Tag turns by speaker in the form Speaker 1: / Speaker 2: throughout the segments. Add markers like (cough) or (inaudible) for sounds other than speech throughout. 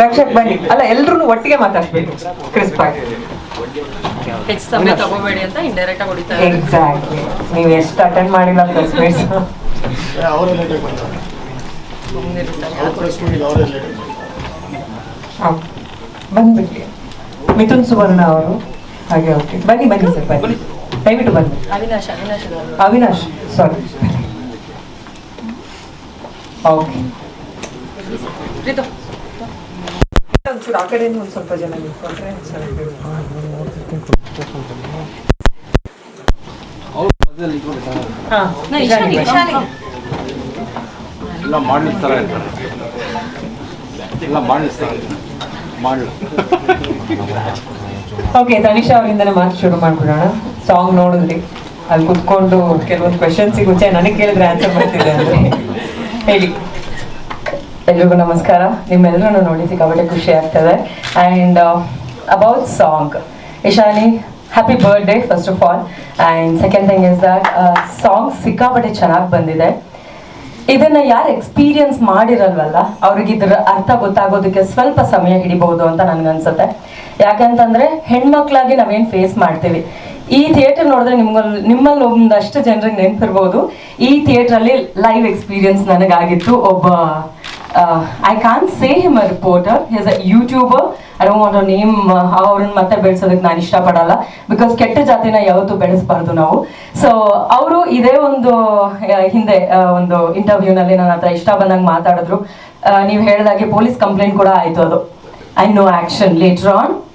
Speaker 1: ರಕ್ಷಕ್ ಬನ್ನಿ. ಅಲ್ಲ ಎಲ್ರು ಒಟ್ಟಿಗೆ ಮಾತಾಡ್ಬೇಕು ಕ್ರಿಸ್ಪ್ ಆಗಿ.
Speaker 2: ಹೆಚ್ಚು ಸಮಯ ತಗೋಬೇಡಿ ಅಂತ ಇಂಡೈರೆಕ್ಟ್ ಆಗಿ ಹೊಡಿತಾರೆ
Speaker 1: ಎಕ್ಸಾಕ್ಟ್ಲಿ ನೀವು ಎಷ್ಟು ಅಟೆಂಡ್ ಮಾಡಿಲ್ಲ ಪ್ರೆಸ್ ಮೀಟ್ಸ್
Speaker 3: ಅವರೇ ಲೇಟಾಗಿ ಬರ್ತಾರೆ
Speaker 1: ಬಂದ್ಬಿಟ್ಟಿ ಮಿಥುನ್ ಸುವರ್ಣ ಅವರು ಹಾಗೆ ಓಕೆ ಬನ್ನಿ ಬನ್ನಿ ಸರ್ ಬನ್ನಿ. ದಯವಿಟ್ಟು ಬನ್ನಿ.
Speaker 2: ಅವಿನಾಶ್ ಅವಿನಾಶ್
Speaker 1: ಅವಿನಾಶ್ ಸಾರಿ ಓಕೆ ಒಂಚೂರು ಆ ಒಂದು ಸ್ವಲ್ಪ ಜನ ನಿಂತ್ಕೊಂಡ್ರೆ
Speaker 4: ಇರ್ತಾರೆ. ಎಲ್ಲ
Speaker 1: ಓಕೆ ತನಿಷಾ ಅವರಿಂದನೇ ಮಾತು ಶುರು ಮಾಡ್ಬಿಡೋಣ. ಸಾಂಗ್ ನೋಡಿದ್ರಿ. ಅಲ್ಲಿ ಕುತ್ಕೊಂಡು ಕೆಲವೊಂದು ಕ್ವೆಶನ್ಸಿಗೆ ಮುಂಚೆ ನನಗೆ ಕೇಳಿದ್ರೆ ಆನ್ಸರ್ ಮಾಡ್ತಿದ್ದೆ ಅಂದ್ರೆ ಹೇಳಿ. ಎಲ್ರಿಗೂ ನಮಸ್ಕಾರ. ನಿಮ್ಮೆಲ್ಲರೂ ನೋಡಿ ಸಿಕ್ಕಾಪಟ್ಟೆ ಖುಷಿ ಆಗ್ತದೆ. And about song Ishani happy birthday first of all and second thing is that song ಸಿಕ್ಕಾಪಟ್ಟೆ ಚೆನ್ನಾಗಿ ಬಂದಿದೆ. ಇದನ್ನ ಯಾರು ಎಕ್ಸ್ಪೀರಿಯನ್ಸ್ ಮಾಡಿರಲ್ವಲ್ಲ ಅವ್ರಿಗೆ ಇದರ ಅರ್ಥ ಗೊತ್ತಾಗೋದಕ್ಕೆ ಸ್ವಲ್ಪ ಸಮಯ ಹಿಡಿಬಹುದು ಅಂತ ನನ್ಗನ್ಸುತ್ತೆ. ಯಾಕಂತಂದ್ರೆ, ಹೆಣ್ಮಕ್ಳಾಗಿ ನಾವೇನ್ ಫೇಸ್ ಮಾಡ್ತೀವಿ. ಈ ಥಿಯೇಟರ್ ನೋಡಿದ್ರೆ ನಿಮ್ಗಲ್ಲಿ ನಿಮ್ಮಲ್ಲಿ ಒಂದಷ್ಟು ಜನರಿಗೆ ನೆನಪಿರ್ಬೋದು. ಈ ಥಿಯೇಟ್ರಲ್ಲಿ ಲೈವ್ ಎಕ್ಸ್ಪೀರಿಯನ್ಸ್ ನನಗಾಗಿತ್ತು. ಒಬ್ಬ I can say him a reporter his a YouTuber I don't want name ಅವ್ರನ್ನ ಮತ್ತೆ ಬೆಳೆಸೋದಕ್ಕೆ ನಾನು ಇಷ್ಟಪಡಲ್ಲ. ಬಿಕಾಸ್ ಕೆಟ್ಟ ಜಾತಿನ ಯಾವತ್ತೂ ಬೆಳೆಸಬಾರ್ದು ನಾವು. ಸೊ ಅವರು ಇದೇ ಒಂದು ಹಿಂದೆ ಒಂದು ಇಂಟರ್ವ್ಯೂನಲ್ಲಿ ನನ್ನ ಹತ್ರ ಇಷ್ಟ ಬಂದಂಗೆ ಮಾತಾಡಿದ್ರು. ನೀವು ಹೇಳಿದಾಗೆ ಪೊಲೀಸ್ ಕಂಪ್ಲೇಂಟ್ ಕೂಡ ಆಯಿತು ಅದು. I know action later on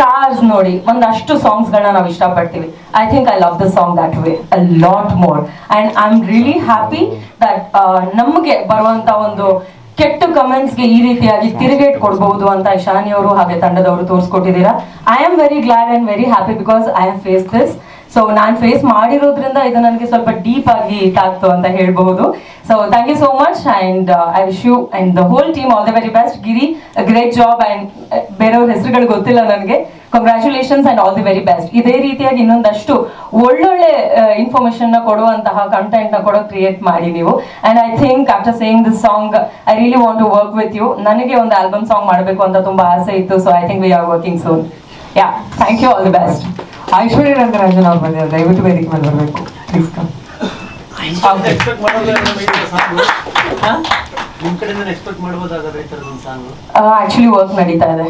Speaker 1: cars ನೋಡಿ, ಒಂದಷ್ಟು ಸಾಂಗ್ಸ್ ಗಳನ್ನ ನಾವು ಇಷ್ಟಪಡ್ತೀವಿ. I think I love the song that way a lot more and I am really happy that ನಮಗೆ ಬರುವಂತ ಒಂದು ಕೆಟ್ಟ ಕಮೆಂಟ್ಸ್ಗೆ ಈ ರೀತಿಯಾಗಿ ತಿರುಗೇಟ್ ಕೊಡಬಹುದು ಅಂತ ಇಶಾನಿ ಅವರು ಹಾಗೆ ತಂಡದವರು ತೋರಿಸ್ಕೊಟ್ಟಿದ್ದೀರಾ. I am very glad and very happy because I am face this so ನಾನು ಫೇಸ್ ಮಾಡಿರೋದ್ರಿಂದ ಇದು ನನಗೆ ಸ್ವಲ್ಪ ಡೀಪ್ ಆಗಿ ತಾಕ್ತು ಅಂತ ಹೇಳ್ಬಹುದು. So thank you so much and I wish you and the whole team all the very best Giri great job and ಬೇರೆಯವ್ರ ಹೆಸರುಗಳು ಗೊತ್ತಿಲ್ಲ ನನಗೆ. Congratulations and all the very best ಇದೇ ರೀತಿಯಾಗಿ ಇನ್ನೊಂದಷ್ಟು ಒಳ್ಳೊಳ್ಳೆ ಇನ್ಫಾರ್ಮೇಶನ್ನ ಕೊಡುವಂತಹ ಕಂಟೆಂಟ್ನ ಕೂಡ ಕ್ರಿಯೇಟ್ ಮಾಡಿ ನೀವು. And I think after saying this song I really want to work with you ನನಗೆ ಒಂದು ಆಲ್ಬಮ್ ಸಾಂಗ್ ಮಾಡಬೇಕು ಅಂತ ತುಂಬಾ ಆಸೆ ಇತ್ತು. So I think we are working soon yeah thank you all the best Aishwarya Rangarajan ಅವ್ರು ಬಂದಿದ್ದಾರೆ ದಯವಿಟ್ಟು ವೇದಿಕೆ ಮೇಲೆ ಬರಬೇಕು. ಪ್ಲೀಸ್ ಕಮ್ ಆಕ್ಚುಲಿ ವರ್ಕ್ ನಡೀತಾ ಇದೆ.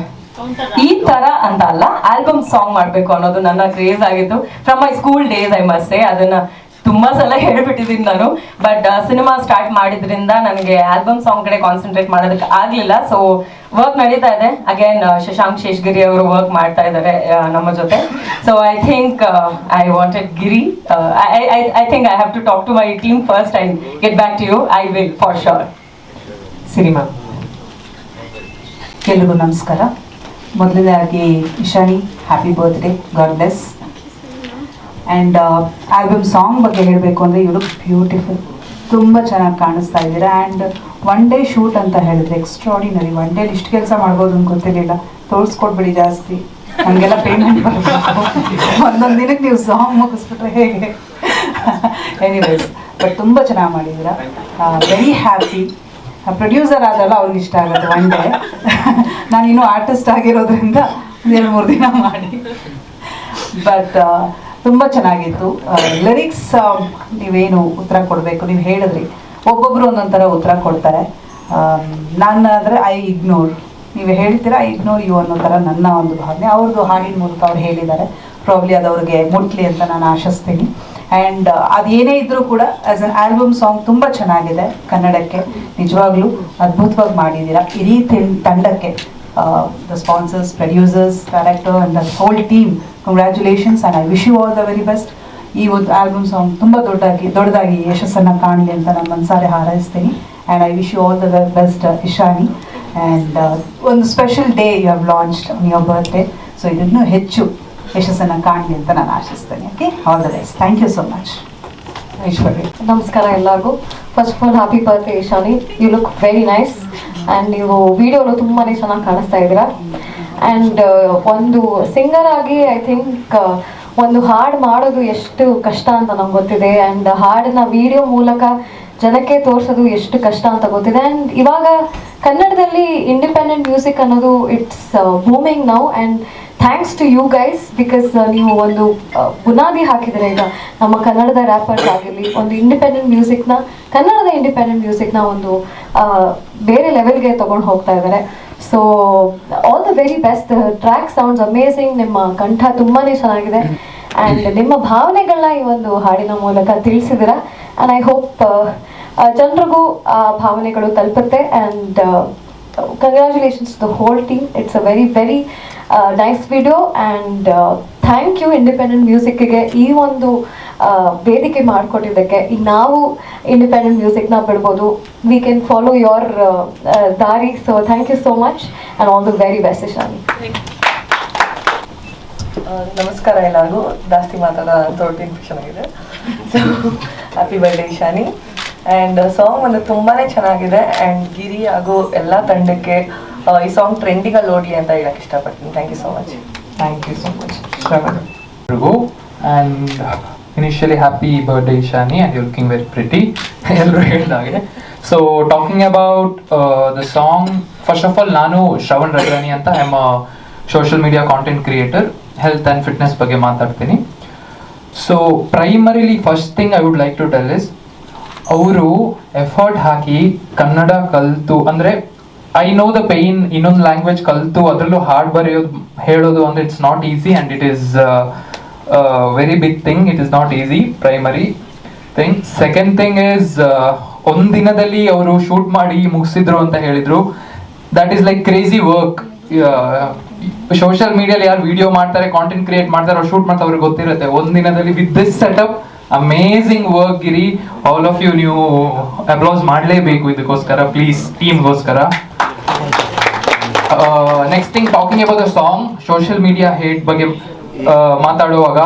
Speaker 1: ಈ ತರ ಅಂತ ಅಲ್ಲ ಆಲ್ಬಮ್ ಸಾಂಗ್ ಮಾಡ್ಬೇಕು ಅನ್ನೋದು ನನ್ನ ಕ್ರೇಜ್ ಆಗಿತ್ತು. From my school days I must say ಅದನ್ನ ತುಂಬಾ ಸಲ ಹೇಳ್ಬಿಟ್ಟಿದ್ದೀನಿ ನಾನು. ಬಟ್ ಸಿನಿಮಾ ಸ್ಟಾರ್ಟ್ ಮಾಡಿದ್ರಿಂದ ನನಗೆ ಆಲ್ಬಮ್ ಸಾಂಗ್ ಕಡೆ ಕಾನ್ಸಂಟ್ರೇಟ್ ಮಾಡೋದಕ್ಕೆ ಆಗ್ಲಿಲ್ಲ. ಸೊ ವರ್ಕ್ ನಡೀತಾ ಇದೆ. ಅಗೇನ್ ಶಶಾಂಕ್ ಶೇಷ್ಗಿರಿ ಅವರು ವರ್ಕ್ ಮಾಡ್ತಾ ಇದ್ದಾರೆ ನಮ್ಮ ಜೊತೆ. So I think I wanted Giri I think I have to talk to my team first I get back to you I will for sure cinema
Speaker 5: ಎಲ್ರಿಗೂ ನಮಸ್ಕಾರ. ಮೊದಲನೇದಾಗಿ Ishani happy birthday God bless and album song ಬಗ್ಗೆ ಹೇಳಬೇಕು ಅಂದರೆ ಇವರು beautiful ತುಂಬ ಚೆನ್ನಾಗಿ ಕಾಣಿಸ್ತಾ ಇದ್ದೀರಾ? ಆ್ಯಂಡ್ ಒನ್ ಡೇ ಶೂಟ್ ಅಂತ ಹೇಳಿದ್ರೆ ಎಕ್ಸ್ಟ್ರಾಡಿನರಿ ಒನ್ ಡೇಲಿ ಇಷ್ಟು ಕೆಲಸ ಮಾಡ್ಬೋದು ಅಂತ ಗೊತ್ತಿರಲಿಲ್ಲ. ತೋರಿಸ್ಕೊಡ್ಬೇಡಿ ಜಾಸ್ತಿ. ನನಗೆಲ್ಲ ಪೇಮೆಂಟ್ ಬರಬೇಕು. ಒಂದೊಂದು ದಿನಕ್ಕೆ ನೀವು ಸಾಂಗ್ ಮುಗಿಸ್ಬಿಟ್ರೆ ಹೇಗೆ? ಎನಿವೇಸ್ ಬಟ್ ತುಂಬ ಚೆನ್ನಾಗಿ ಮಾಡಿದ್ದೀರಾ? ವೆರಿ ಹ್ಯಾಪಿ ಪ್ರೊಡ್ಯೂಸರ್ ಆದಲ್ಲ ಅವ್ರಿಗೆ ಇಷ್ಟ ಆಗುತ್ತೆ ಒನ್ ಡೇ ನಾನು ಇನ್ನೂ ಆರ್ಟಿಸ್ಟ್ ಆಗಿರೋದ್ರಿಂದ ಎರಡು ಮೂರು ದಿನ ಮಾಡಿ. ಬಟ್ ತುಂಬ ಚೆನ್ನಾಗಿತ್ತು. ಲಿರಿಕ್ಸ್ ನೀವೇನು ಉತ್ತರ ಕೊಡಬೇಕು, ನೀವು ಹೇಳಿದ್ರಿ. ಒಬ್ಬೊಬ್ರು ಒಂದೊಂದು ಥರ ಉತ್ತರ ಕೊಡ್ತಾರೆ. ನಾನು ಅಂದ್ರೆ ಐ ಇಗ್ನೋರ್ ನೀವು ಹೇಳ್ತೀರಾ ಐ ಇಗ್ನೋರ್ ಯು ಅನ್ನೋ ಥರ ನನ್ನ ಒಂದು ಭಾವನೆ. ಅವ್ರದ್ದು ಹಾಡಿನ ಮೂಲಕ ಅವ್ರು ಹೇಳಿದ್ದಾರೆ. ಪ್ರಾಬ್ಲಿ ಅದು ಅವ್ರಿಗೆ ಮುಟ್ಲಿ ಅಂತ ನಾನು ಆಶಿಸ್ತೀನಿ. ಆ್ಯಂಡ್ ಅದೇನೇ ಇದ್ದರೂ ಕೂಡ ಆ್ಯಸ್ ಅನ್ ಆಲ್ಬಮ್ ಸಾಂಗ್ ತುಂಬ ಚೆನ್ನಾಗಿದೆ ಕನ್ನಡಕ್ಕೆ. ನಿಜವಾಗ್ಲೂ ಅದ್ಭುತವಾಗಿ ಮಾಡಿದ್ದೀರಾ. ಇಡೀ ತಿನ್- ತಂಡಕ್ಕೆ the sponsors, producers, director and the whole team, congratulations and I wish you all the very best. ಈ ಒಂದು ಆಲ್ಬಮ್ ಸಾಂಗ್ ತುಂಬ ದೊಡ್ಡದಾಗಿ ದೊಡ್ಡದಾಗಿ ಯಶಸ್ಸನ್ನು ಕಾಣಲಿ ಅಂತ ನಾನು ಮನಸಾರೆ ಹಾರೈಸ್ತೀನಿ. And I wish you all the best Ishani. And ಒಂದು special day you have launched on your birthday so ಇದನ್ನು ಹೆಚ್ಚು ಯಶಸ್ಸನ್ನು ಕಾಣಲಿ ಅಂತ ನಾನು ಆಶಿಸ್ತೇನೆ okay all the best thank you so much Aishwarya.
Speaker 6: ನಮಸ್ಕಾರ ಎಲ್ಲರಿಗೂ. First of all happy birthday Ishani. You look very nice and ನೀವು ವಿಡಿಯೋಲು ತುಂಬಾ ಚೆನ್ನಾಗಿ ಕಾಣಿಸ್ತಾ ಇದ್ದೀರಾ? ಆ್ಯಂಡ್ ಒಂದು ಸಿಂಗರ್ ಆಗಿ ಐ ಥಿಂಕ್ ಒಂದು ಹಾಡು ಮಾಡೋದು ಎಷ್ಟು ಕಷ್ಟ ಅಂತ ನಮ್ಗೆ ಗೊತ್ತಿದೆ. ಆ್ಯಂಡ್ ಹಾಡನ್ನ ವಿಡಿಯೋ ಮೂಲಕ ಜನಕ್ಕೆ ತೋರಿಸೋದು ಎಷ್ಟು ಕಷ್ಟ ಅಂತ ಗೊತ್ತಿದೆ. ಆ್ಯಂಡ್ ಇವಾಗ ಕನ್ನಡದಲ್ಲಿ ಇಂಡಿಪೆಂಡೆಂಟ್ ಮ್ಯೂಸಿಕ್ ಅನ್ನೋದು it's booming now and thanks to you guys because ನೀವು ಒಂದು ಬುನಾದಿ ಹಾಕಿದರೆ ಈಗ ನಮ್ಮ ಕನ್ನಡದ ರ್ಯಾಪರ್ಸ್ ಆಗಿರಲಿ ಒಂದು ಇಂಡಿಪೆಂಡೆಂಟ್ ಮ್ಯೂಸಿಕ್ನ ಕನ್ನಡದ ಇಂಡಿಪೆಂಡೆಂಟ್ ಮ್ಯೂಸಿಕ್ನ ಒಂದು ಬೇರೆ ಲೆವೆಲ್ಗೆ ತೊಗೊಂಡು ಹೋಗ್ತಾ ಇದ್ದಾರೆ. So all the very best track sounds amazing ನಿಮ್ಮ ಕಂಠ ತುಂಬಾ ಚೆನ್ನಾಗಿದೆ. ಆ್ಯಂಡ್ ನಿಮ್ಮ ಭಾವನೆಗಳನ್ನ ಈ ಒಂದು ಹಾಡಿನ ಮೂಲಕ ತಿಳಿಸಿದ್ದೀರಾ? ಆ್ಯಂಡ್ ಐ ಹೋಪ್ ಜನರಿಗೂ ಆ ಭಾವನೆಗಳು ತಲುಪುತ್ತೆ and congratulations the whole team it's a very very nice video and thank you independent ಮ್ಯೂಸಿಕ್ಗೆ ಈ ಒಂದು ಆ, ವೇದಿಕೆ ಮಾಡಿಕೊಟ್ಟಿದ್ದಕ್ಕೆ ಈಗ ನಾವು ಇಂಡಿಪೆಂಡೆಂಟ್ ಮ್ಯೂಸಿಕ್ನ ಬಿಡ್ಬೋದು. ವಿ ಕ್ಯಾನ್ ಫಾಲೋ ಯೋರ್ ದಾರಿ. So thank you so much and all the very best Shani
Speaker 1: ನಮಸ್ಕಾರ ಎಲ್ಲರಿಗೂ. ಜಾಸ್ತಿ ಮಾತಾಡೋ ಥ್ರೋಟ್ ಇನ್ಫೆಕ್ಷನ್ ಆಗಿದೆ. So happy birthday Shani and song ಒಂದು ತುಂಬಾ ಚೆನ್ನಾಗಿದೆ. ಆ್ಯಂಡ್ ಗಿರಿ ಹಾಗೂ ಎಲ್ಲ ತಂಡಕ್ಕೆ ಈ ಸಾಂಗ್ ಟ್ರೆಂಡಿಗಲ್ಲಿ ಓಡಲಿ ಅಂತ ಹೇಳಕ್ಕೆ ಇಷ್ಟಪಡ್ತೀನಿ. Thank you so much thank you so much
Speaker 7: and initially happy birthday Shani and you looking very pretty ಎಲ್ಲರೂ ಹೇಳಿದಾಗೆ so talking about the song first of all ನಾನು ಶ್ರವಣ್ ರಜಾನಿ ಅಂತ. I am social media content creator health and fitness ಬಗ್ಗೆ ಮಾತಾಡ್ತೀನಿ. So primarily first thing I would like to tell is ಅವರು effort ಹಾಕಿ ಕನ್ನಡ ಕಲಿತು, ಅಂದರೆ ಐ ನೋ ದ ಪೇಯ್ನ್ ಇನ್ನೊಂದು language ಕಲಿತು, ಅದರಲ್ಲೂ ಹಾಡ್ ಬರೆಯೋದು, ಹೇಳೋದು ಅಂದರೆ it's not easy and it is very big thing it is not easy primary thing second thing is ಒಂದು ದಿನದಲ್ಲಿ ಅವರು ಶೂಟ್ ಮಾಡಿ ಮುಗಿಸಿದ್ರು ಅಂತ ಹೇಳಿದರು. That is like crazy work social ಮೀಡಿಯಲ್ಲಿ ಯಾರು ವಿಡಿಯೋ ಮಾಡ್ತಾರೆ ಕಾಂಟೆಂಟ್ ಕ್ರಿಯೇಟ್ ಮಾಡ್ತಾರೆ, ಅವ್ರು ಶೂಟ್ ಮಾಡ್ತಾರೆ, ಅವ್ರಿಗೆ ಗೊತ್ತಿರುತ್ತೆ. ಒಂದಿನದಲ್ಲಿ ದಿನದಲ್ಲಿ with this setup amazing work Giri all of you ನೀವು ಅಪ್ಲೌಸ್ ಮಾಡಲೇಬೇಕು ಇದಕ್ಕೋಸ್ಕರ please ಟೀಮ್ಗೋಸ್ಕರ next thing talking about the song social media hate ಬಗ್ಗೆ ಮಾತಾಡುವಾಗ.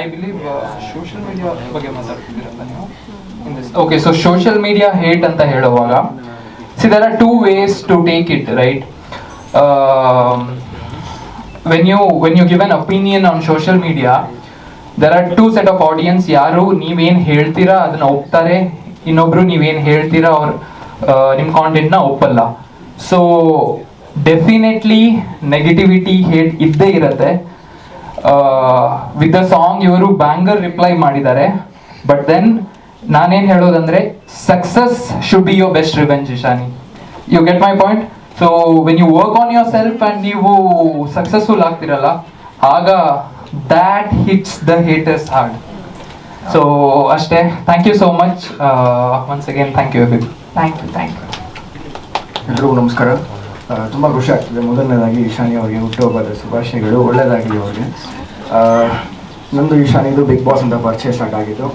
Speaker 7: ಐ ಬಿಲೀವ್ ಸೋಷಿಯಲ್ ಮೀಡಿಯಾ ಬಗ್ಗೆ ಮಾತಾಡ್ತಿದ್ದೀರಲ್ಲ ನೀವು? Okay so social media hate ಅಂತ ಹೇಳುವಾಗ see there are two ways to take it right when you when you give an opinion on social media there are two set of audience ಯಾರು ನೀವೇನು ಹೇಳ್ತೀರಾ ಅದನ್ನ ಒಪ್ತಾರೆ, ಇನ್ನೊಬ್ರು ನೀವೇನು ಹೇಳ್ತೀರಾ ಅವ್ರ ನಿಮ್ಮ ಕಾಂಟೆಂಟ್ನ ಒಪ್ಪಲ್ಲ. ಸೊ ಡೆಫಿನೆಟ್ಲಿ ನೆಗೆಟಿವಿಟಿ ಹೇಟ್ ಇದ್ದೇ ಇರುತ್ತೆ. ವಿತ್ ದ ಸಾಂಗ್ ಇವರು ಬ್ಯಾಂಗರ್ ರಿಪ್ಲೈ ಮಾಡಿದ್ದಾರೆ. ಬಟ್ ದೆನ್ ನಾನೇನು ಹೇಳೋದಂದ್ರೆ success should be your best revenge Ishani. You get my point so when you work on yourself and ನೀವು ಸಕ್ಸಸ್ಫುಲ್ ಆಗ್ತಿರಲ್ಲ ಆಗ that hits the haters hard so ಅಷ್ಟೇ. Thank you so much once again thank you
Speaker 1: thank you thank you
Speaker 8: ಎಲ್ರಿಗೂ ನಮಸ್ಕಾರ. ಆ, ತುಂಬ ಖುಷಿ ಆಗ್ತದೆ. ಮೊದಲನೇದಾಗಿ ಈಶಾನಿ ಅವರಿಗೆ ಹುಟ್ಟುಹಬ್ಬದ ಶುಭಾಶಯಗಳು. ಒಳ್ಳೆಯದಾಗಲಿ ಅವರಿಗೆ. ಆ, ನಂದು ಈಶಾನಿದು ಬಿಗ್ ಬಾಸ್ ಅಂತ ಪರ್ಚೇಸ್ ಸ್ಟಾರ್ಟ್ ಆಗಿದ್ದು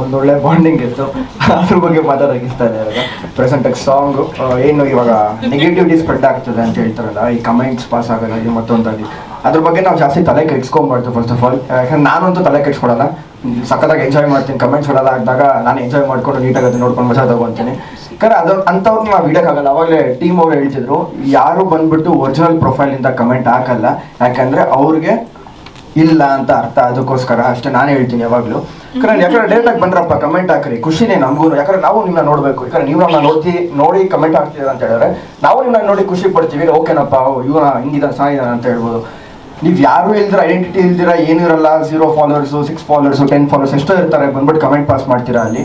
Speaker 8: ಒಂದೊಳ್ಳೆ ಬಾಂಡಿಂಗ್ ಇತ್ತು. ಅದ್ರ ಬಗ್ಗೆ ಮಾತಾಡೋಕೆ ಇಷ್ಟ ಇದೆ ಇವಾಗ ಪ್ರೆಸೆಂಟಾಗಿ ಸಾಂಗು ಏನು ಇವಾಗ ನೆಗೆಟಿವಿಟಿ ಸ್ಪ್ರೆಡ್ ಆಗ್ತದೆ ಅಂತ ಹೇಳ್ತಾರಲ್ಲ, ಈ ಕಮೆಂಟ್ಸ್ ಪಾಸ್ ಆಗೋದಾಗಿ ಮತ್ತೊಂದಾಗಿ ಅದ್ರ ಬಗ್ಗೆ ನಾವು ಜಾಸ್ತಿ ತಲೆ ಕೆಡ್ಸ್ಕೊಂಬಾರ್ದು ಫಸ್ಟ್ ಆಫ್ ಆಲ್ ಯಾಕಂದ್ರೆ ನಾನಂತೂ ತಲೆ ಕೆಡ್ಸ್ಕೊಡಲ್ಲ. ಸಖತ್ತಾಗಿ ಎಂಜಾಯ್ ಮಾಡ್ತೀನಿ ಕಮೆಂಟ್ಸ್ ಕೊಡಲ್ಲ ಆದಾಗ ನಾನು ಎಂಜಾಯ್ ಮಾಡ್ಕೊಂಡು ನೀಟಾಗಿ ನೋಡ್ಕೊಂಡು ಮಜಾ ತಗೊತೀನಿ ಯಾಕಂದ್ರೆ ಅದು ಅಂಥವ್ರನ್ನ ನಾವು ಇಡೋಕ್ಕಾಗಲ್ಲ ಅವಾಗಲೇ ಟೀಮ್ ಅವ್ರು ಹೇಳ್ತಿದ್ರು, ಯಾರು ಬಂದ್ಬಿಟ್ಟು ಒರಿಜಿನಲ್ ಪ್ರೊಫೈಲಿಂದ ಕಮೆಂಟ್ ಹಾಕಲ್ಲ. ಯಾಕಂದ್ರೆ ಅವ್ರಿಗೆ ಇಲ್ಲ ಅಂತ ಅರ್ಥ, ಅದಕ್ಕೋಸ್ಕರ ಅಷ್ಟೇ ನಾನು ಹೇಳ್ತೀನಿ ಯಾವಾಗಲೂ. ಯಾಕಂದ್ರೆ ಯಾಕಂದ್ರೆ ಡೈರೆಕ್ಟಾಗಿ ಬಂದ್ರಪ್ಪ ಕಮೆಂಟ್ ಹಾಕ್ರಿ. ಖುಷಿನೇ ನಮಗೂ. ಯಾಕಂದ್ರೆ ನಾವು ನಿಮ್ಮನ್ನ ನೋಡಬೇಕು. ಯಾಕಂದ್ರೆ ನೀವು ನಮ್ಮನ್ನ ನೋಡ್ತಿ, ನೋಡಿ ಕಮೆಂಟ್ ಹಾಕ್ತೀರಾ ಅಂತ ಹೇಳಿದ್ರೆ ನಾವು ನಿಮ್ಮನ್ನ ನೋಡಿ ಖುಷಿ ಪಡ್ತೀವಿ. ಓಕೆನಪ್ಪ ಇವನ ಹಿಂಗಿದ ಚೆನ್ನಾಗಿದ್ದಾನೆ ಅಂತ ಹೇಳ್ಬೋದು. ನೀವು ಯಾರು ಇಲ್ದಿರ ಐಡೆಂಟಿಟಿ ಇಲ್ದಿರ, ಏನು ಇರಲ್ಲ. Zero followers six followers ten followers ಎಷ್ಟೋ ಇರ್ತಾರೆ. ಬಂದ್ಬಿಟ್ಟು ಕಮೆಂಟ್ ಪಾಸ್ ಮಾಡ್ತೀರಾ ಅಲ್ಲಿ.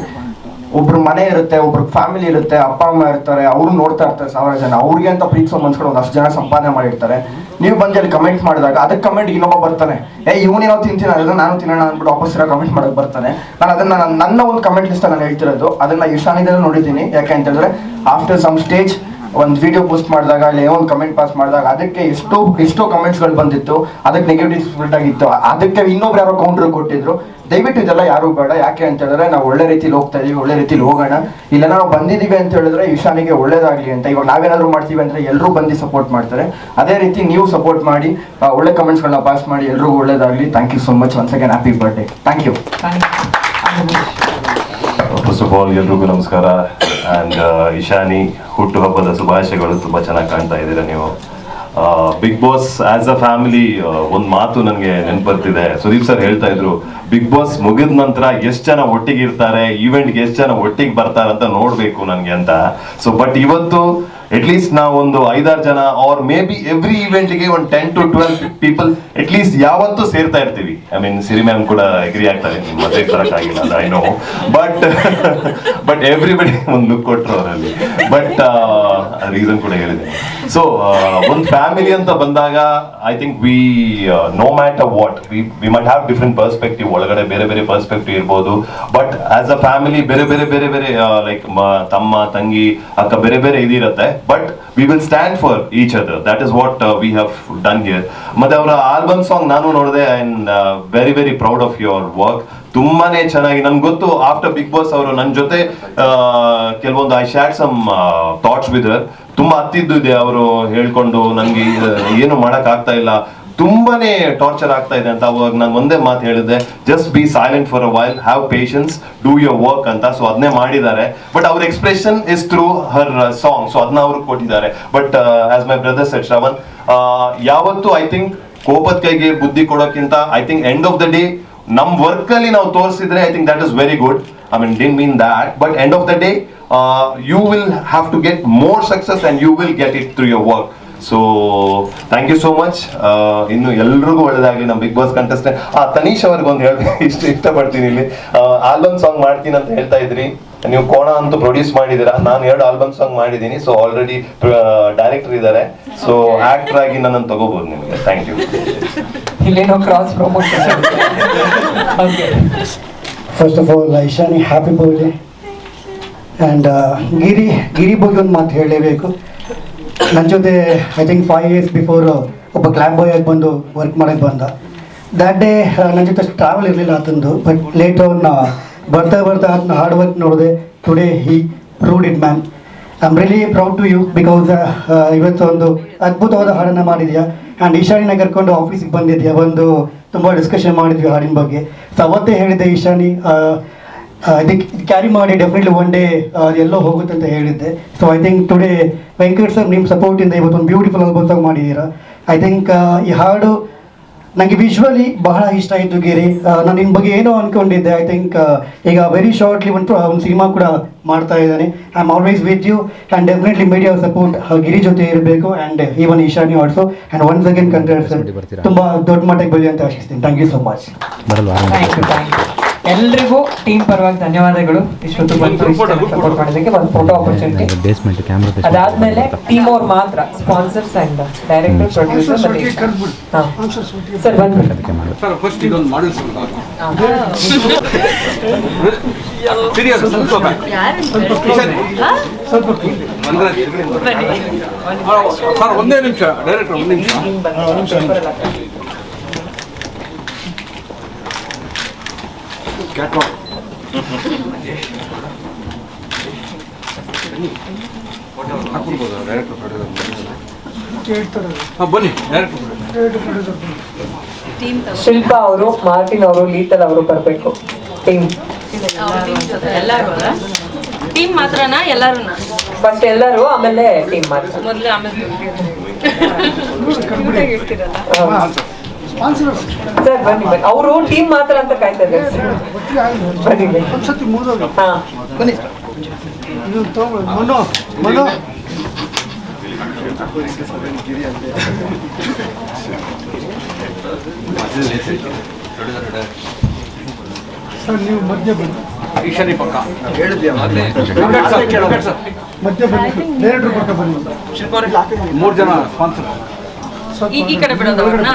Speaker 8: ಒಬ್ರು ಮನೆ ಇರುತ್ತೆ, ಒಬ್ರು ಫ್ಯಾಮಿಲಿ ಇರುತ್ತೆ, ಅಪ್ಪ, ಅಮ್ಮ ಇರ್ತಾರೆ, ಅವರು ನೋಡ್ತಾ ಇರ್ತಾರೆ ಸಾವಿರ ಜನ. ಅವ್ರಿಗೆ ಅಂತ ಪ್ರೀತಿಸೋ ಮನ್ಸ್ಕೊಂಡು ಒಂದಷ್ಟು ಜನ ಸಂಪಾದನೆ ಮಾಡಿರ್ತಾರೆ. ನೀವು ಬಂದು ಅಲ್ಲಿ ಕಮೆಂಟ್ ಮಾಡಿದಾಗ, ಅದಕ್ಕೆ ಕಮೆಂಟ್ ಇನ್ನೊಬ್ಬ ಬರ್ತಾನೆ. ಏ ಇವನೇನೋ ತಿಂತೀನಿ, ಅದನ್ನ ನಾನು ತಿನ್ನೋಣ ಅಂದ್ಬಿಟ್ಟು ವಾಪಸ್ ಇರೋ ಕಮೆಂಟ್ ಮಾಡಕ್ ಬರ್ತಾನೆ. ನಾನು ಅದನ್ನ ನನ್ನ- ಒಂದು ಕಮೆಂಟ್ ಲಿಸ್ಟ್ ನಾನು ಹೇಳ್ತಿರೋದು. ಅದನ್ನ ಇಶಾನಿದಲ್ಲಿ ನೋಡಿದ್ದೀನಿ. ಯಾಕೆ ಅಂತ ಹೇಳಿದ್ರೆ ಆಫ್ಟರ್ ಸಮ್ ಸ್ಟೇಜ್ ಒಂದು ವಿಡಿಯೋ ಪೋಸ್ಟ್ ಮಾಡಿದಾಗ ಅಲ್ಲಿ ಒಂದು ಕಮೆಂಟ್ ಪಾಸ್ ಮಾಡಿದಾಗ ಅದಕ್ಕೆ ಎಷ್ಟೋ ಎಷ್ಟೋ ಕಮೆಂಟ್ಸ್ಗಳು ಬಂದಿತ್ತು. ಅದಕ್ಕೆ ನೆಗೆಟಿವ್ ಸ್ಪಿರಿಟ್ ಆಗಿತ್ತು. ಅದಕ್ಕೆ ಇನ್ನೊಬ್ರು ಯಾರೋ ಕೌಂಟರ್ ಕೊಟ್ಟಿದ್ರು. ದಯವಿಟ್ಟು ಇದೆಲ್ಲ ಯಾರು ಬೇಡ. ಯಾಕೆ ಅಂತ ಹೇಳಿದ್ರೆ ನಾವು ಒಳ್ಳೆ ರೀತಿಲಿ ಹೋಗ್ತಾ ಇದೀವಿ, ಒಳ್ಳೆ ರೀತಿಲಿ ಹೋಗೋಣ. ಇಲ್ಲ ನಾವು ಬಂದಿದ್ದೀವಿ ಅಂತ ಹೇಳಿದ್ರೆ ಈಶಾನಿಗೆ ಒಳ್ಳೇದಾಗ್ಲಿ ಅಂತ. ಇವಾಗ ನಾವೇನಾದ್ರು ಮಾಡ್ತೀವಿ ಅಂದರೆ ಎಲ್ಲರೂ ಬಂದು ಸಪೋರ್ಟ್ ಮಾಡ್ತಾರೆ. ಅದೇ ರೀತಿ ನೀವು ಸಪೋರ್ಟ್ ಮಾಡಿ ಒಳ್ಳೆ ಕಮೆಂಟ್ಸ್ಗಳನ್ನ ಪಾಸ್ ಮಾಡಿ ಎಲ್ರಿಗೂ ಒಳ್ಳೇದಾಗಲಿ. Thank you so much once again happy birthday thank you
Speaker 9: first of all ಎಲ್ರಿಗೂ ನಮಸ್ಕಾರ. ಆ್ಯಂಡ್ ಇಶಾನಿ ಹುಟ್ಟುಹಬ್ಬದ ಶುಭಾಶಯಗಳು ತುಂಬ ಚೆನ್ನಾಗಿ ಕಾಣ್ತಾ ಇದ್ದೀರಾ ನೀವು. Bigg Boss as a family ಒಂದು ಮಾತು ನನಗೆ ನೆನಪರ್ತಿದೆ ಸುದೀಪ್ ಸರ್ ಹೇಳ್ತಾ ಇದ್ರು ಬಿಗ್ ಬಾಸ್ ಮುಗಿದ ನಂತರ ಎಷ್ಟು ಜನ ಒಟ್ಟಿಗೆ ಇರ್ತಾರೆ? ಈವೆಂಟ್ಗೆ ಎಷ್ಟು ಜನ ಒಟ್ಟಿಗೆ ಬರ್ತಾರೆ ಅಂತ ನೋಡಬೇಕು ನನಗೆ ಅಂತ. ಸೊ ಬಟ್ ಇವತ್ತು ಅಟ್ ಲೀಸ್ಟ್ ನಾವು ಒಂದು ಐದಾರು ಜನ ಆರ್ ಮೇ ಬಿ ಎವ್ರಿ ಇವೆಂಟ್ಗೆ ಒಂದು ten to twelve people at least ಯಾವತ್ತೂ ಸೇರ್ತಾ ಇರ್ತೀವಿ. ಐ ಮೀನ್ ಸಿರಿ ಮ್ಯಾಮ್ ಕೂಡ ಅಗ್ರಿ ಆಗ್ತಾರೆ ಮದುವೆ ಬರೋಕ್ಕಾಗಿಲ್ಲ I know but but everybody ಒಂದು ಲುಕ್ ಕೊಟ್ಟರು ಅವರಲ್ಲಿ. ಬಟ್ ರೀಸನ್ ಕೂಡ ಹೇಳಿದೆ. ಸೊ ಒಂದು ಫ್ಯಾಮಿಲಿ ಅಂತ ಬಂದಾಗ I think we no matter what we we might have different perspective ಒಳಗಡೆ ಬೇರೆ ಬೇರೆ ಪರ್ಸ್ಪೆಕ್ಟಿವ್ ಇರ್ಬೋದು. ಬಟ್ ಆಸ್ ಅ ಫ್ಯಾಮಿಲಿ ಬೇರೆ ಬೇರೆ ಬೇರೆ ಬೇರೆ ಲೈಕ್ ತಮ್ಮ, ತಂಗಿ, ಅಕ್ಕ, ಬೇರೆ ಬೇರೆ ಇದಿರುತ್ತೆ. But we will stand for each other that is what we have done here ಮತ್ತೆ ಅವರ ಆಲ್ಬಮ್ ಸಾಂಗ್ ನಾನು ನೋಡಿದೆ and very very proud of your work ತುಂಬಾನೇ ಚೆನ್ನಾಗಿ ನನ್ಗೆ ಗೊತ್ತು ಆಫ್ಟರ್ ಬಿಗ್ ಬಾಸ್ ಅವರು ನನ್ನ ಜೊತೆ ಕೆಲವೊಂದು I shared some thoughts with ತುಂಬಾ ಹತ್ತಿದ್ದು ಇದೆ ಅವರು ಹೇಳ್ಕೊಂಡು ನನಗೆ ಏನು ಮಾಡಕ್ ಆಗ್ತಾ ಇಲ್ಲ. ತುಂಬಾನೇ ಟಾರ್ಚರ್ ಆಗ್ತಾ ಇದೆ ಅಂತ ಅವಾಗ ನಾನು ಒಂದೇ ಮಾತು ಹೇಳಿದೆ just be silent for a while have patience do your work ಅಂತ. ಸೊ ಅದನ್ನೇ ಮಾಡಿದ್ದಾರೆ. ಬಟ್ ಅವ್ರ expression is through her song so ಅದನ್ನ ಅವ್ರು ಕೊಟ್ಟಿದ್ದಾರೆ. But as my brother said Shravan ಯಾವತ್ತು ಐ ಥಿಂಕ್ ಕೋಪದ ಕೈಗೆ ಬುದ್ಧಿ ಕೊಡೋಕ್ಕಿಂತ I think end of the day ನಮ್ ವರ್ಕ್ ಅಲ್ಲಿ ನಾವು ತೋರಿಸಿದ್ರೆ I think that is very good I mean didn't mean that but end of the day you will have to get more success and you will get it through your work so thank you so much ಇನ್ನು ಎಲ್ರಿಗೂ ಒಳ್ಳೇದಾಗಲಿ ನಮ್ಮ big boss contestant ಆ ತನೀಶ್ ಅವ್ರಿಗೆ ಒಂದು ಹೇಳ್ಬೇಕು. (laughs) ಇಷ್ಟ ಇಷ್ಟಪಡ್ತೀನಿ ಇಲ್ಲಿ. ಆಲ್ಬಮ್ ಸಾಂಗ್ ಮಾಡ್ತೀನಿ ಅಂತ ಹೇಳ್ತಾ ಇದ್ರಿ. ನೀವು ಕೋಣ ಅಂತ ಪ್ರೊಡ್ಯೂಸ್ ಮಾಡಿದ್ದೀರಾ? ನಾನು ಎರಡು ಆಲ್ಬಮ್ ಸಾಂಗ್ ಮಾಡಿದ್ದೀನಿ. ಸೊ ಆಲ್ರೆಡಿ ಡೈರೆಕ್ಟರ್ ಇದ್ದಾರೆ. ಸೊ ಆಕ್ಟರ್ ಆಗಿ ನನ್ನನ್ನು ತಗೋಬಹುದು ನಿಮಗೆ. ಥ್ಯಾಂಕ್ ಯು (laughs)
Speaker 1: ಇಲ್ಲೇನೋ cross promotion okay
Speaker 10: first of all Aishani happy birthday and Giri Giri ಬಗ್ಗೆ ಒಂದು ಮಾತು ಹೇಳಲೇಬೇಕು. ನನ್ನ ಜೊತೆ I think five years before ಒಬ್ಬ ಕ್ಲಾಬ್ ಬಾಯ್ ಆಗಿ ಬಂದು ವರ್ಕ್ ಮಾಡೋಕ್ಕೆ ಬಂದ. ದ್ಯಾಟ್ ಡೇ ನನ್ನ ಜೊತೆ ಟ್ರಾವೆಲ್ ಇರಲಿಲ್ಲ ಆತಂದು ಬಟ್ ಲೇಟ್ ಆನ್ ಬರ್ತಾ ಬರ್ತಾ ಅದನ್ನ ಹಾರ್ಡ್ ವರ್ಕ್ ನೋಡಿದೆ today he rude it man I am really proud to you because ಇವತ್ತು ಒಂದು ಅದ್ಭುತವಾದ ಹಾಡನ್ನು ಮಾಡಿದ್ಯಾ. ಆ್ಯಂಡ್ ಈಶಾನಿನ ಕರ್ಕೊಂಡು ಆಫೀಸಿಗೆ ಬಂದಿದ್ಯಾ ಒಂದು ತುಂಬ ಡಿಸ್ಕಷನ್ ಮಾಡಿದ್ವಿ ಹಾಡಿನ ಬಗ್ಗೆ. ಸೊ ಅವತ್ತೇ ಹೇಳಿದ್ದೆ, ಈಶಾನಿ ಇದಕ್ಕೆ ಕ್ಯಾರಿ ಮಾಡಿ ಡೆಫಿನೆಟ್ಲಿ ಒನ್ ಡೇ ಎಲ್ಲೋ ಹೋಗುತ್ತೆ ಅಂತ ಹೇಳಿದ್ದೆ. So I think today Venkat sir ನಿಮ್ಮ ಸಪೋರ್ಟಿಂದ ಇವತ್ತು ಒಂದು ಬ್ಯೂಟಿಫುಲ್ ಆಲ್ಬಮ್ ಸಾಂಗ್ ಮಾಡಿದ್ದೀರಾ? ಐ ಥಿಂಕ್ ಈ ಹಾಡು ನನಗೆ ವಿಶ್ವಲಿ ಬಹಳ ಇಷ್ಟ ಆಯಿತು ಗಿರಿ. ಆ, ನಾನು ನಿನ್ನ ಬಗ್ಗೆ ಏನೋ ಅಂದ್ಕೊಂಡಿದ್ದೆ ಐ ಥಿಂಕ್ ಈಗ ವೆರಿ ಶಾರ್ಟ್ಲಿ ಒಂದು ಒಂದು ಸಿನಿಮಾ ಕೂಡ ಮಾಡ್ತಾ ಇದ್ದಾನೆ. I am always with you and definitely media support Giri ಜೊತೆ ಇರಬೇಕು and even Ishani also and once again congrats ತುಂಬ ದೊಡ್ಡ ಮಟ್ಟಕ್ಕೆ ಬೆಳೆಯುವಂತ ಅಂತ ಆಶಿಸ್ತೀನಿ. Thank you so much
Speaker 1: thank you thank you ಎಲ್ರಿಗೂ ಟೀಮ್ ಪರವಾಗಿ ಧನ್ಯವಾದಗಳು. ಇಷ್ಟೊತ್ತು ಬಂದು ಸಪೋರ್ಟ್ ಮಾಡೋದಕ್ಕೆ ಒಂದು ಫೋಟೋ ಆಪರ್ಚುನಿಟಿ ಅದಾದ್ಮೇಲೆ ಟೀಮ್ ಅವ್ರು ಮಾತ್ರ ಸ್ಪಾನ್ಸರ್ಸ್ ಅಂಡ್ ಡೈರೆಕ್ಟರ್ ಪ್ರೊಡ್ಯೂಸರ್ ಬಂದ್ಬಿಟ್ಟು
Speaker 4: ಸರ್ ಒಂದೇ ನಿಮಿಷ. ಡೈರೆಕ್ಟರ್ ಒಂದು ನಿಮಿಷ. ಹಾಕ್ಬಿಡ್ಬೋದು ಹಾಂ ಬನ್ನಿ.
Speaker 1: ಶಿಲ್ಪಾ ಅವರು ಮಾರ್ಟಿನ್ ಅವರು ಲೀತಲ್ ಅವರು ಬರಬೇಕು. ಟೀಮ್
Speaker 2: ಎಲ್ಲರೂ ಟೀಮ್ ಮಾತ್ರನಾ ಎಲ್ಲರೂ
Speaker 1: ಫಸ್ಟ್ ಎಲ್ಲರೂ ಆಮೇಲೆ ಟೀಮ್ ಮಾತ್ರ.
Speaker 2: ಮೊದಲು ಆಮೇಲೆ
Speaker 1: ಸರ್ ಬನ್ನಿ ಬನ್ನಿ. ಅವರು ಟೀಮ್ ಮಾತ್ರ ಅಂತ ಕಾಯ್ತಾ ಇದ್ದಾರೆ. ಬನ್ನಿ
Speaker 10: ಒಂದ್ಸತಿ ಮುಗಿದೋಗಿ
Speaker 1: ಹಾ.
Speaker 10: ಬನ್ನಿ. ಇದು ತಗೊಂಡು ಮನು ಮನು. ಸರ್ ನೀವು ಮಧ್ಯ ಬನ್ನಿ.
Speaker 4: ಈಶಾನಿ ಪಕ್ಕ.
Speaker 10: ಮಧ್ಯ ಬನ್ನಿ. ಸರ್ ಪಕ್ಕ ಬನ್ನಿ
Speaker 4: ಮೂರು ಜನ ಸ್ಪಾನ್ಸರ್
Speaker 2: ಈ ಈ ಕಡೆ ಬಿಡೋದು ಅವ್ರನ್ನ